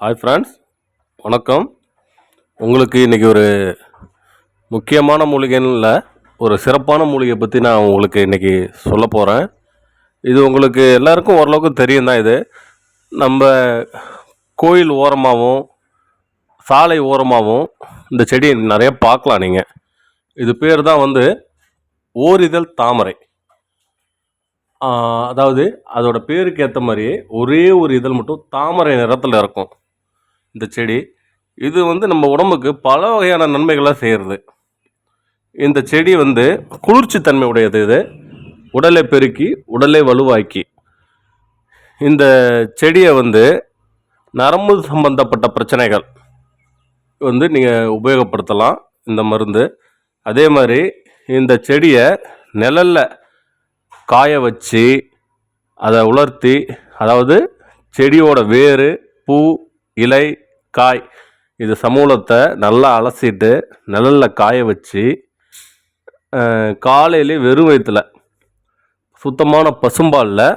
Hi friends வணக்கம். உங்களுக்கு இன்றைக்கி ஒரு முக்கியமான மூலிகைன்னு இல்லை ஒரு சிறப்பான மூலிகை பற்றி நான் உங்களுக்கு இன்றைக்கி சொல்ல போகிறேன் இது உங்களுக்கு எல்லாருக்கும் ஓரளவுக்கு தெரியும் தான் இது. நம்ம கோயில் ஓரமாகவும் சாலை ஓரமாகவும் இந்த செடி நிறைய பார்க்கலாம் நீங்கள் இது பேர் தான் வந்து ஓரிதழ் தாமரை. அதாவது அதோட பேருக்கு ஏற்ற மாதிரியே ஒரே ஒரு இதழ் மட்டும் தாமரை நிறத்தில் இருக்கும். இந்த செடி. இது வந்து நம்ம உடம்புக்கு பல வகையான நன்மைகளை செய்கிறது இந்த செடி வந்து குளிர்ச்சி தன்மை உடையது இது. உடலை பெருக்கி உடலை வலுவாக்கி. இந்த செடியை வந்து நரம்பு சம்பந்தப்பட்ட பிரச்சனைகள் வந்து நீங்கள் உபயோகப்படுத்தலாம் இந்த மருந்து. அதே மாதிரி இந்த செடியை நிழலில் காய வச்சு அதை உலர்த்தி அதாவது செடியோட வேர் பூ இலை காய். இது சமூலத்தை நல்லா அலசிட்டு நிழலில் காய வச்சு காலையிலே வெறும் வயிற்றுல சுத்தமான பசும்பாலில்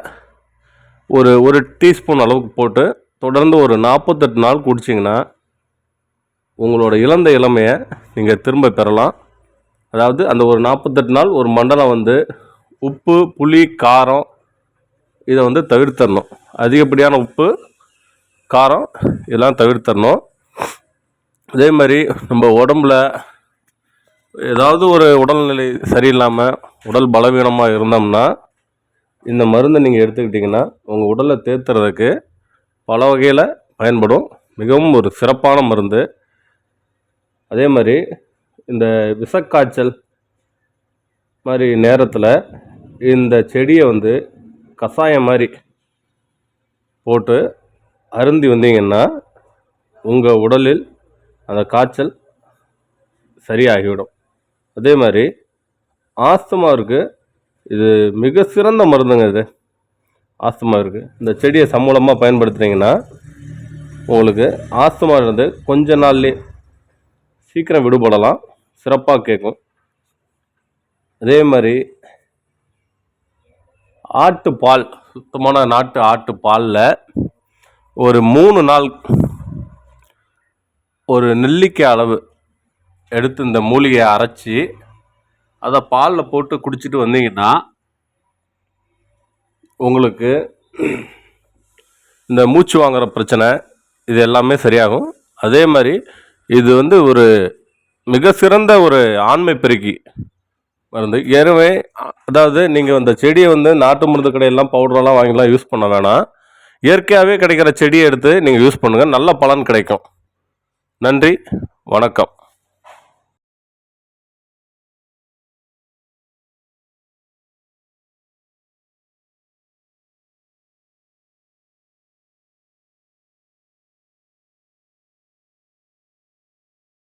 ஒரு ஒரு டீஸ்பூன் அளவுக்கு போட்டு தொடர்ந்து ஒரு நாற்பத்தெட்டு நாள் குடிச்சிங்கன்னா உங்களோட இழந்த இளமையை நீங்கள் திரும்ப பெறலாம். அதாவது அந்த ஒரு நாற்பத்தெட்டு நாள் ஒரு மண்டலம் வந்து உப்பு புளி காரம் இதை வந்து தவிர்த்தரணும். அதிகப்படியான உப்பு காரம் இதெல்லாம் தவிர்த்தரணும். அதே மாதிரி நம்ம உடம்புல ஏதாவது ஒரு உடல்நிலை சரியில்லாமல் உடல் பலவீனமாக இருந்தோம்னா இந்த மருந்தை நீங்கள் எடுத்துக்கிட்டிங்கன்னா உங்கள் உடலை தேத்துறதுக்கு பல வகையில் பயன்படும். மிகவும் ஒரு சிறப்பான மருந்து. அதே மாதிரி இந்த விஷக்காய்ச்சல் மாதிரி நேரத்தில் இந்த செடியை வந்து கஷாயம் மாதிரி போட்டு அருந்தி வந்தீங்கன்னா உங்கள் உடலில் அந்த காய்ச்சல் சரியாகிவிடும். அதே மாதிரி ஆஸ்துமாவுக்கு இது மிக சிறந்த மருந்துங்க இது. ஆஸ்துமாவிற்கு இந்த செடியை சமூலமாக பயன்படுத்துனீங்கன்னா உங்களுக்கு ஆஸ்துமா கொஞ்ச நாள்லேயே சீக்கிரம் விடுபடலாம். சிறப்பாக கேட்கும். அதே மாதிரி ஆட்டுப்பால் சுத்தமான நாட்டு ஆட்டு பாலில் ஒரு மூணு நாள் ஒரு நெல்லிக்காய் அளவு எடுத்து இந்த மூலிகையை அரைச்சி அதை பாலில் போட்டு குடிச்சிட்டு வந்தீங்கன்னா உங்களுக்கு இந்த மூச்சு வாங்குகிற பிரச்சனை இது எல்லாமே சரியாகும். அதே மாதிரி இது வந்து ஒரு மிக சிறந்த ஒரு ஆண்மை பெருக்கி மருந்து. ஏற்கனவே அதாவது நீங்கள் அந்த செடியை வந்து நாட்டு மருந்து கடையெல்லாம் பவுடரெல்லாம் வாங்கிலாம் யூஸ் பண்ண வேணாம். இயற்கையாகவே கிடைக்கிற செடியை எடுத்து நீங்கள் யூஸ் பண்ணுங்கள் நல்ல பலன் கிடைக்கும். நன்றி. வணக்கம்.